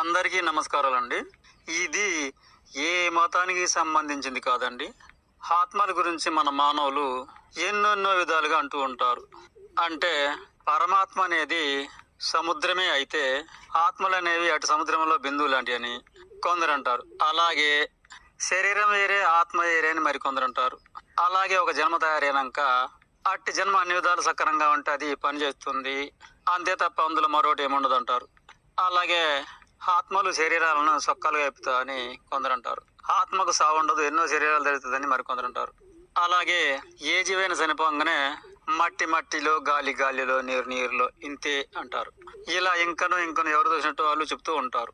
అందరికీ నమస్కారాలండి. ఇది ఏ మతానికి సంబంధించింది కాదండి. ఆత్మల గురించి మన మానవులు ఎన్నెన్నో విధాలుగా అంటూ ఉంటారు. అంటే పరమాత్మ అనేది సముద్రమే అయితే ఆత్మలు అనేవి అటు సముద్రంలో బిందువు లాంటివి అని కొందరు అంటారు. అలాగే శరీరం వేరే ఆత్మ వేరే అని మరికొందరు అంటారు. అలాగే ఒక జన్మ తయారైనాక అట్టి జన్మ అన్ని విధాలు సక్రమంగా ఉంటే అది పనిచేస్తుంది. అంతే తప్ప అందులో మరొకటి ఏముండదు అంటారు అలాగే ఆత్మలు శరీరాలను సొక్కలుగా ఎప్పుతా అని కొందరు అంటారు ఆత్మకు సావు ఉండదు ఎన్నో శరీరాలు జరుగుతుందని మరికొందరు అంటారు అలాగే ఏ జీవైన చనిపోగానే మట్టి మట్టిలో గాలి గాలిలో నీరు నీరులో ఇంతే అంటారు. ఇలా ఇంకను ఇంకను ఎవరు చూసినట్టు వాళ్ళు చెప్తూ ఉంటారు.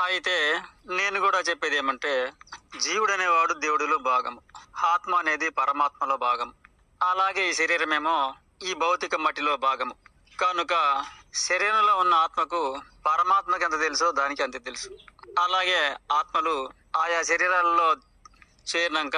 అయితే నేను కూడా చెప్పేది ఏమంటే జీవుడు అనేవాడు దేవుడిలో భాగము ఆత్మ అనేది పరమాత్మలో భాగం అలాగే ఈ శరీరమేమో ఈ భౌతిక మట్టిలో భాగము. కనుక శరీరంలో ఉన్న ఆత్మకు పరమాత్మకి ఎంత తెలుసో దానికి అంతే తెలుసు. అలాగే ఆత్మలు ఆయా శరీరాలలో చేరినాక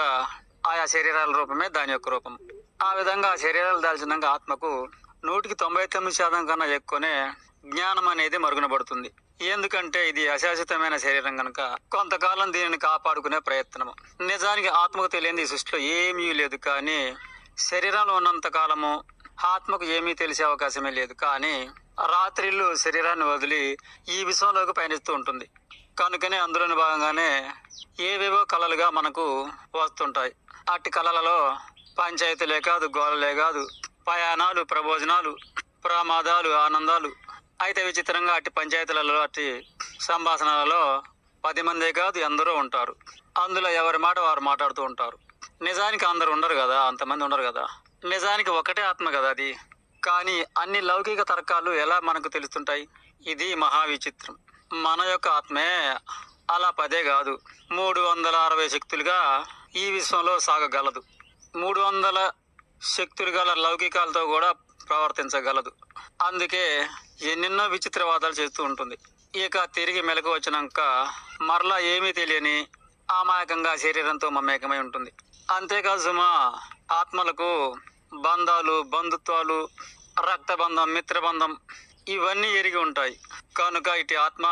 ఆయా శరీరాల రూపమే దాని యొక్క రూపం. ఆ విధంగా శరీరాలు దాల్చినాక ఆత్మకు నూటికి తొంభై తొమ్మిది శాతం కన్నా ఎక్కువనే జ్ఞానం అనేది మరుగున పడుతుంది ఎందుకంటే ఇది అశాశ్వతమైన శరీరం కనుక కొంతకాలం దీనిని కాపాడుకునే ప్రయత్నము. నిజానికి ఆత్మకు తెలియంది ఈ సృష్టిలో ఏమీ లేదు కానీ శరీరంలో ఉన్నంత కాలము ఆత్మకు ఏమీ తెలిసే అవకాశమే లేదు కానీ రాత్రిళ్ళు శరీరాన్ని వదిలి ఈ విశ్వంలోకి పయనిస్తూ ఉంటుంది. కనుకనే అందులోని భాగంగానే ఏవేవో కళలుగా మనకు వస్తుంటాయి. అట్టి కళలలో పంచాయతీలే కాదు గోళలే కాదు ప్రయాణాలు ప్రభోజనాలు ప్రమాదాలు ఆనందాలు. అయితే విచిత్రంగా అట్టి పంచాయతీలలో అట్టి సంభాషణలలో పది మందే కాదు ఎందరో ఉంటారు. అందులో ఎవరి మాట వారు మాట్లాడుతూ ఉంటారు. నిజానికి అందరు ఉండరు కదా అంతమంది ఉండరు కదా. నిజానికి ఒకటే ఆత్మ కదా అది. కానీ అన్ని లౌకిక తర్కాలు ఎలా మనకు తెలుస్తుంటాయి? ఇది మహా విచిత్రం మన యొక్క ఆత్మే అలా పదే కాదు మూడు వందల అరవై శక్తులుగా ఈ విశ్వంలో సాగగలదు. మూడు వందల శక్తులు గల లౌకికాలతో కూడా ప్రవర్తించగలదు. అందుకే ఎన్నెన్నో విచిత్రవాదాలు చేస్తూ ఉంటుంది. ఇక తిరిగి మెలకు వచ్చినాక మరలా ఏమీ తెలియని అమాయకంగా శరీరంతో మమేకమై ఉంటుంది. అంతేకాదు సుమా ఆత్మలకు బంధాలు బంధుత్వాలు రక్తబంధం మిత్రబంధం ఇవన్నీ ఎరిగి ఉంటాయి. కనుక ఇటు ఆత్మ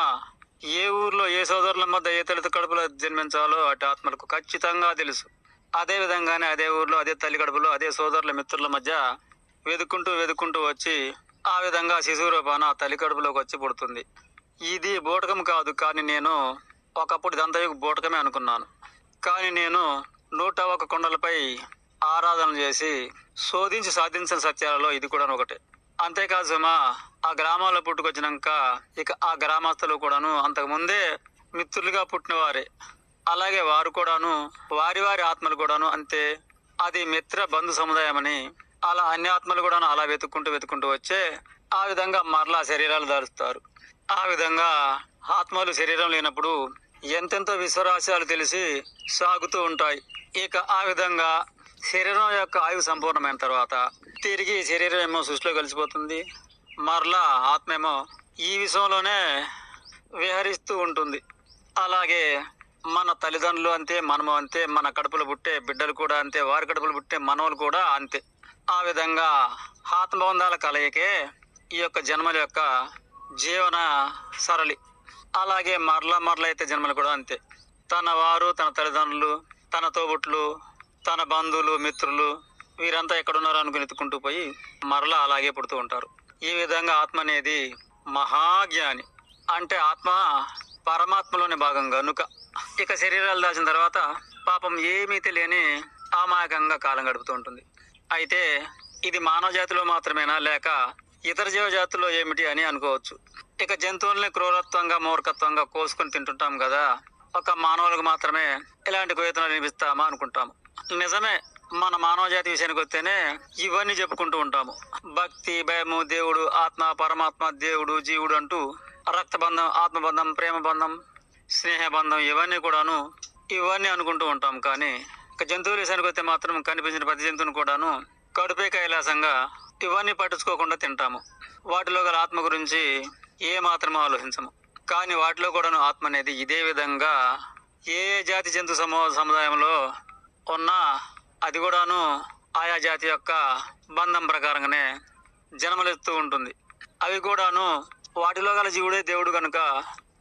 ఏ ఊర్లో ఏ సోదరుల మధ్య ఏ తల్లి కడుపులో జన్మించాలో అటు ఆత్మలకు ఖచ్చితంగా తెలుసు. అదే విధంగానే అదే ఊర్లో అదే తల్లి కడుపులో అదే సోదరుల మిత్రుల మధ్య వెతుక్కుంటూ వెతుక్కుంటూ వచ్చి ఆ విధంగా శిశువు రూపాన ఆ తల్లి కడుపులోకి వచ్చి పుడుతుంది. ఇది బూటకం కాదు కానీ నేను ఒకప్పుడు ఇదంతా బూటకమే అనుకున్నాను. కానీ నేను నూట ఒక కొండలపై ఆరాధన చేసి శోధించి సాధించిన సత్యాలలో ఇది కూడా ఒకటే. అంతేకాదు సుమా ఆ గ్రామాల్లో పుట్టుకొచ్చినాక ఇక ఆ గ్రామస్తులు కూడాను అంతకుముందే మిత్రులుగా పుట్టిన వారే అలాగే వారు కూడాను వారి వారి ఆత్మలు కూడాను అంతే. అది మిత్ర బంధు సముదాయం అని అలా అన్ని ఆత్మలు కూడాను అలా వెతుక్కుంటూ వెతుక్కుంటూ వచ్చే ఆ విధంగా మరలా శరీరాలు దారుస్తారు ఆ విధంగా ఆత్మలు శరీరం లేనప్పుడు ఎంతెంతో విశ్వరాశయాలు తెలిసి సాగుతూ ఉంటాయి. ఇక ఆ విధంగా శరీరం యొక్క ఆయువు సంపూర్ణమైన తర్వాత తిరిగి శరీరం ఏమో సృష్టిలో కలిసిపోతుంది. మరలా ఆత్మ ఏమో ఈ విషయంలోనే విహరిస్తూ ఉంటుంది. అలాగే మన తల్లిదండ్రులు అంతే మనము అంతే మన కడుపులో పుట్టే బిడ్డలు కూడా అంతే వారి కడుపులో పుట్టే మనవలు కూడా అంతే. ఆ విధంగా ఆత్మబంధాల కలయికే ఈ యొక్క జన్మల యొక్క జీవన సరళి. అలాగే మరల మరల అయితే జన్మలు కూడా అంతే. తన వారు తన తల్లిదండ్రులు తన తోబుట్లు తన బంధువులు మిత్రులు వీరంతా ఎక్కడున్నారో అనుకుని ఎత్తుకుంటూ పోయి మరలా అలాగే పుడుతూ ఉంటారు. ఈ విధంగా ఆత్మ అనేది మహాజ్ఞాని. అంటే ఆత్మ పరమాత్మలోని భాగం కనుక ఇక శరీరాలు దాచిన తర్వాత పాపం ఏమీ తెలియని అమాయకంగా కాలం గడుపుతూ ఉంటుంది. అయితే ఇది మానవ జాతిలో మాత్రమేనా లేక ఇతర జీవజాతుల్లో ఏమిటి అని అనుకోవచ్చు. ఇక జంతువుల్ని క్రూరత్వంగా మూర్ఖత్వంగా కోసుకొని తింటుంటాం కదా. ఒక మానవులకు మాత్రమే ఇలాంటి కోయతనాలు వినిపిస్తామా అనుకుంటాము. నిజమే మన మానవ జాతి విషయానికి వస్తేనే ఇవన్నీ చెప్పుకుంటూ ఉంటాము. భక్తి భయము దేవుడు ఆత్మ పరమాత్మ దేవుడు జీవుడు అంటూ రక్తబంధం ఆత్మబంధం ప్రేమ బంధం స్నేహబంధం ఇవన్నీ కూడాను ఇవన్నీ అనుకుంటూ ఉంటాం. కానీ జంతువుల విషయానికి వస్తే మాత్రం కనిపించిన ప్రతి జంతువుని కూడాను కడుపే కైలాసంగా ఇవన్నీ పట్టించుకోకుండా తింటాము. వాటిలో గల ఆత్మ గురించి ఏ మాత్రం ఆలోచించము. కానీ వాటిలో కూడాను ఆత్మ అనేది ఇదే విధంగా ఏ జాతి జంతు సమూహ సముదాయంలో ఉన్నా అది కూడాను ఆయా జాతి యొక్క బంధం ప్రకారంగానే జన్మలెత్తూ ఉంటుంది. అవి కూడాను వాటిలో గల జీవుడే దేవుడు కనుక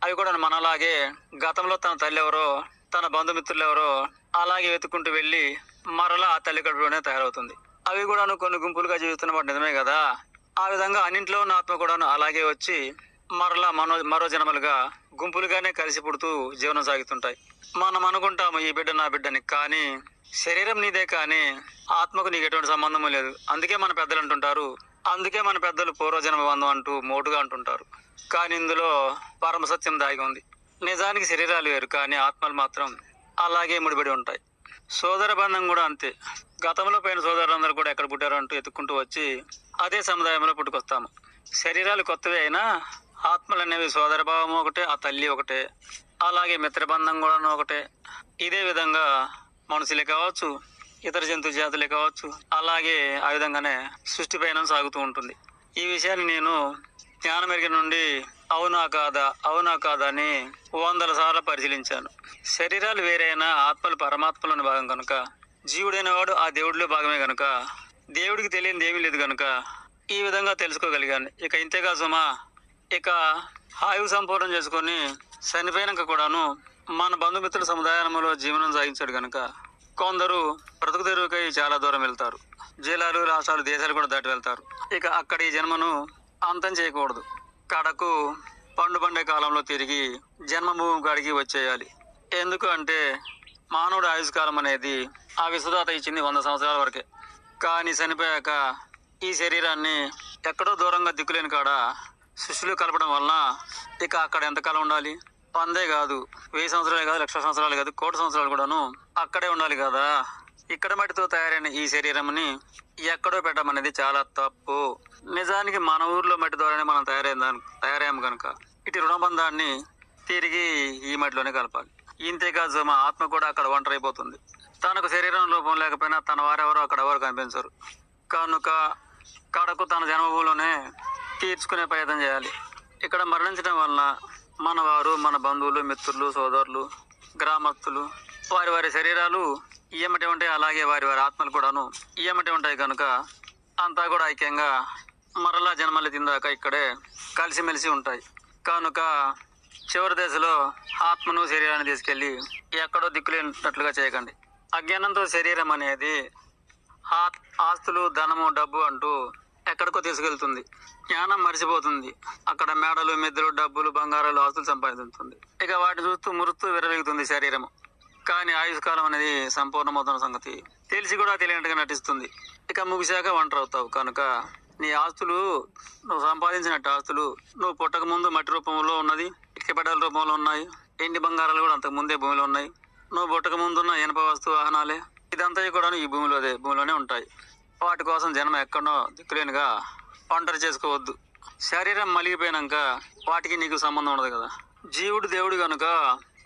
అవి కూడా మనలాగే గతంలో తన తల్లి ఎవరో తన బంధుమిత్రులు ఎవరో అలాగే వెతుక్కుంటూ వెళ్ళి మరలా ఆ తల్లి కడుపులోనే తయారవుతుంది. అవి కూడాను కొన్ని గుంపులుగా జీవిస్తున్న మాట నిజమే కదా? ఆ విధంగా అన్నింట్లో ఉన్న ఆత్మ కూడాను అలాగే వచ్చి మరలా మనో మరో జన్మలుగా గుంపులుగానే కలిసి పుడుతూ జీవనం సాగుతుంటాయి. మనం అనుకుంటాము ఈ బిడ్డ నా బిడ్డని కానీ శరీరం నీదే కానీ ఆత్మకు నీకు ఎటువంటి సంబంధము లేదు. అందుకే మన పెద్దలు అంటుంటారు అందుకే మన పెద్దలు పూర్వజన్మ బంధం అంటూ మోటుగా అంటుంటారు. కానీ ఇందులో పరమ సత్యం దాగి ఉంది. నిజానికి శరీరాలు వేరు కానీ ఆత్మలు మాత్రం అలాగే ముడిపడి ఉంటాయి. సోదర బంధం కూడా అంతే. గతంలో పోయిన సోదరులందరూ కూడా ఎక్కడ పుట్టారో అంటూ ఎత్తుక్కుంటూ వచ్చి అదే సముదాయంలో పుట్టుకొస్తాము. శరీరాలు కొత్తవే అయినా ఆత్మలు అనేవి సోదర భావం ఒకటే ఆ తల్లి ఒకటే అలాగే మిత్రబంధం కూడా ఒకటే. ఇదే విధంగా మనుషులే కావచ్చు ఇతర జంతు జాతులే కావచ్చు అలాగే ఆ విధంగానే సృష్టి పైన సాగుతూ ఉంటుంది. ఈ విషయాన్ని నేను జ్ఞానమెరిగి నుండి అవునా కాదా అవునా కాదా అని వందల సార్లు పరిశీలించాను. శరీరాలు వేరైనా ఆత్మలు పరమాత్మలోని భాగం కనుక జీవుడైన వాడు ఆ దేవుడిలో భాగమే కనుక దేవుడికి తెలియనిది ఏమీ లేదు కనుక ఈ విధంగా తెలుసుకోగలిగాను. ఇక ఇంతేగా సుమా ఇక ఆయువు సంపూర్ణం చేసుకొని చనిపోయినాక కూడాను మన బంధుమిత్రుల సముదాయంలో జీవనం సాగించాడు కనుక కొందరు బ్రతుకు తెరువుకై చాలా దూరం వెళ్తారు. జిల్లాలు రాష్ట్రాలు దేశాలు కూడా దాటి వెళ్తారు. ఇక అక్కడ ఈ జన్మను అంతం చేయకూడదు. కడకు పండు పండే కాలంలో తిరిగి జన్మభూమి కాడికి వచ్చేయాలి. ఎందుకు అంటే మానవుడు ఆయుష్కాలం అనేది ఆ విశ్వదాత ఇచ్చింది వంద సంవత్సరాల వరకే. కానీ చనిపోయాక ఈ శరీరాన్ని ఎక్కడో దూరంగా దిక్కులేని కాడ శిష్యులు కలపడం వలన ఇక అక్కడ ఎంతకాలం ఉండాలి? వందే కాదు. వెయ్యి సంవత్సరాలు కాదు లక్ష సంవత్సరాలు కాదు కోటి సంవత్సరాలు కూడాను అక్కడే ఉండాలి కదా. ఇక్కడ మట్టితో తయారైన ఈ శరీరంని ఎక్కడో పెట్టమనేది చాలా తప్పు. నిజానికి మన ఊర్లో మట్టి ద్వారానే మనం తయారైన తయారయ్యాము కనుక ఇటు రుణబంధాన్ని తిరిగి ఈ మట్టిలోనే కలపాలి. ఇంతేకాదు మా ఆత్మ కూడా అక్కడ ఒంటరైపోతుంది. తనకు శరీరం రూపం లేకపోయినా తన వారెవరో అక్కడ ఎవరు కనిపించరు. కనుక కడకు తన జన్మభూమిలోనే తీర్చుకునే ప్రయత్నం చేయాలి. ఇక్కడ మరణించడం వలన మన వారు మన బంధువులు మిత్రులు సోదరులు గ్రామస్తులు వారి వారి శరీరాలు ఇయ్యమటి ఉంటాయి అలాగే వారి వారి ఆత్మలు కూడాను ఇయ్యమటి ఉంటాయి కనుక అంతా కూడా ఐక్యంగా మరలా జన్మలు తిందాక ఇక్కడే కలిసిమెలిసి ఉంటాయి. కనుక చివరి దశలో ఆత్మను శరీరాన్ని తీసుకెళ్ళి ఎక్కడో దిక్కులేనట్లుగా చేయకండి. అజ్ఞానంతో శరీరం అనేది ఆస్తులు ధనము డబ్బు అంటూ ఎక్కడికో తీసుకెళ్తుంది. జ్ఞానం మరిచిపోతుంది. అక్కడ మేడలు మెద్దలు డబ్బులు బంగారాలు ఆస్తులు సంపాదిస్తుంది ఇక వాటిని చూస్తూ మురుస్తూ విరవెగుతుంది శరీరము. కానీ ఆయుష్కాలం అనేది సంపూర్ణమవుతున్న సంగతి తెలిసి కూడా తెలియనట్టుగా నటిస్తుంది. ఇక ముగిశాక ఒంటరి అవుతావు. కనుక నీ ఆస్తులు నువ్వు సంపాదించినట్టు ఆస్తులు నువ్వు పుట్టక ముందు మట్టి రూపంలో ఉన్నది ఇటుకబెడ్డల రూపంలో ఉన్నాయి ఎండి బంగారాలు కూడా అంతకు ముందే భూమిలో ఉన్నాయి. నువ్వు పుట్టక ముందున్న ఇనప వస్తు వాహనాలే ఇదంతా కూడా ఈ భూమిలోదే భూమిలోనే ఉంటాయి. వాటి కోసం జనం ఎక్కడో దిక్కులేనుగా పంటలు చేసుకోవద్దు. శరీరం మలిగిపోయినాక వాటికి నీకు సంబంధం ఉండదు కదా. జీవుడు దేవుడు కనుక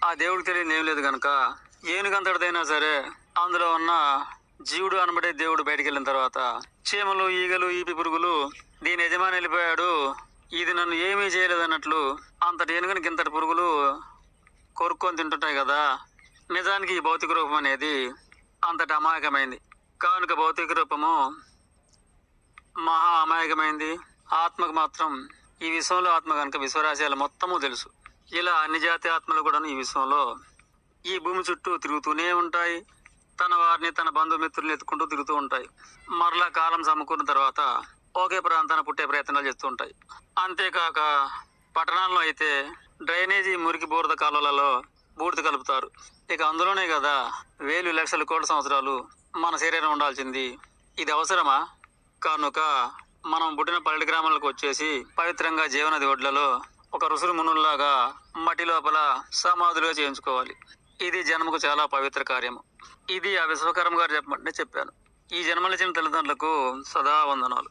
ఆ దేవుడికి తెలియదు ఏం లేదు కనుక ఏనుగంతటిదైనా సరే అందులో ఉన్న జీవుడు అనబడే దేవుడు బయటికి వెళ్ళిన తర్వాత చీమలు ఈగలు ఈపి పురుగులు దీని యజమాని వెళ్ళిపోయాడు. ఇది నన్ను ఏమీ చేయలేదు అన్నట్లు అంతటి ఏనుగనికి ఇంతటి పురుగులు కొరుక్కొని తింటుంటాయి కదా. నిజానికి ఈ భౌతిక రూపం అనేది అంతటి అమాయకమైంది. కానుక భౌతిక రూపము మహా అమాయకమైంది ఆత్మకు మాత్రం ఈ విశ్వంలో ఆత్మ కనుక విశ్వరాశయాలు మొత్తము తెలుసు. ఇలా అన్ని జాతి ఆత్మలు కూడా ఈ విశ్వంలో ఈ భూమి చుట్టూ తిరుగుతూనే ఉంటాయి. తన వారిని తన బంధుమిత్రులను ఎత్తుకుంటూ తిరుగుతూ ఉంటాయి. మరలా కాలం సమకూరిన తర్వాత ఒకే ప్రాంతాన్ని పుట్టే ప్రయత్నాలు చేస్తూ ఉంటాయి. అంతేకాక పట్టణాల్లో అయితే డ్రైనేజీ మురికి బూరద కాలువలలో బూడిద కలుపుతారు. ఇక అందులోనే కదా వేలు లక్షల కోట్ల సంవత్సరాలు మన శరీరం ఉండాల్సింది. ఇది అవసరమా? కనుక మనం పుట్టిన పల్లెటి గ్రామాలకు వచ్చేసి పవిత్రంగా జీవనది ఒడ్లలో ఒక రుసురు మునుల్లాగా మట్టి లోపల సమాధులుగా చేయించుకోవాలి. ఇది జన్మకు చాలా పవిత్ర కార్యము. ఇది ఆ విశ్వకర్మ గారు చెప్పమంటే చెప్పాను. ఈ జన్మలిచ్చిన తల్లిదండ్రులకు సదా వందనాలు.